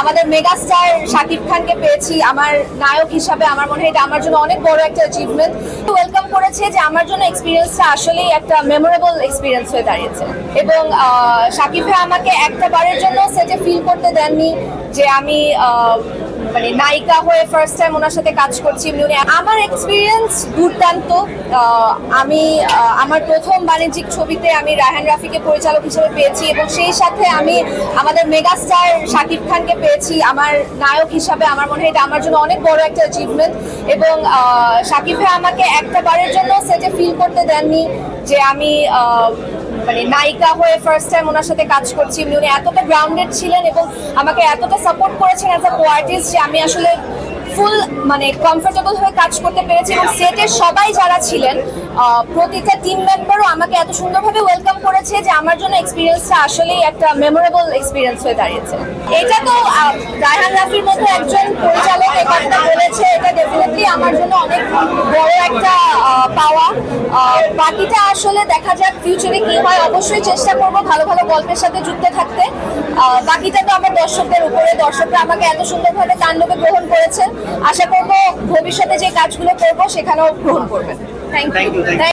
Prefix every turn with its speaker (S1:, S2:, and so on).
S1: আমাদের মেগাস্টার শাকিব খানকে পেয়েছি, আমার নায়ক হিসাবে আমার মনে হয় এটা আমার জন্য অনেক বড় একটা অ্যাচিভমেন্ট তো ওয়েলকাম করেছে যে আমার জন্য এক্সপিরিয়েন্সটা আসলেই একটা মেমোরেবল এক্সপিরিয়েন্স হয়ে দাঁড়িয়েছে। এবং শাকিব ভাই আমাকে একটা বারের জন্য সেটে ফিল করতে দেননি যে আমি মানে নায়িকা হয়ে ফার্স্ট টাইম ওনার সাথে কাজ করছি উনি আমার এক্সপিরিয়েন্স দুর্দান্ত। আমি আমার প্রথম বাণিজ্যিক ছবিতে আমি রায়হান রাফিকে পরিচালক হিসেবে পেয়েছি এবং সেই সাথে আমি আমাদের মেগাস্টার শাকিব খানকে পেয়েছি। আমার নায়ক হিসাবে আমার মনে হয় এটা আমার জন্য অনেক বড় একটা অ্যাচিভমেন্ট এবং শাকিব ভাই আমাকে একটা বারের জন্য সেটে ফিল করতে দেননি যে আমি মানে নায়িকা হয়ে ফার্স্ট টাইম ওনার সাথে কাজ করছি। উনি এতটা গ্রাউন্ডেড ছিলেন এবং আমাকে এতটা সাপোর্ট করেছেন অ্যাজ আ কোয়ার্টিস্ট যে আমি আসলে ফুল মানে কমফোর্টেবল হয়ে কাজ করতে পেরেছি এবং সেটের সবাই যারা ছিলেন প্রতিটা টিম মেম্বারও আমাকে এত সুন্দরভাবে ওয়েলকাম করেছে যে আমার জন্য এক্সপিরিয়েন্সটা আসলেই একটা মেমোরেবল এক্সপিরিয়েন্স হয়ে দাঁড়িয়েছে। এটা তো রায়হান রাফির মতো একজন পরিচালক এই কথাটা বলেছে এটা ডেফিনেটলি আমার জন্য অনেক বড় একটা পাওয়া। বাকিটা আসলে দেখা যাক ফিউচারে কি হয়। অবশ্যই চেষ্টা করব ভালো ভালো গল্পের সাথে যুক্ত থাকতে। বাকিটা তো আমার দর্শকদের উপরে। দর্শকরা আমাকে এত সুন্দরভাবে তাণ্ডবে গ্রহণ করেছেন। আশা করব ভবিষ্যতে যে কাজগুলো করব, সেখানেও গ্রহণ করবেন। Thank you.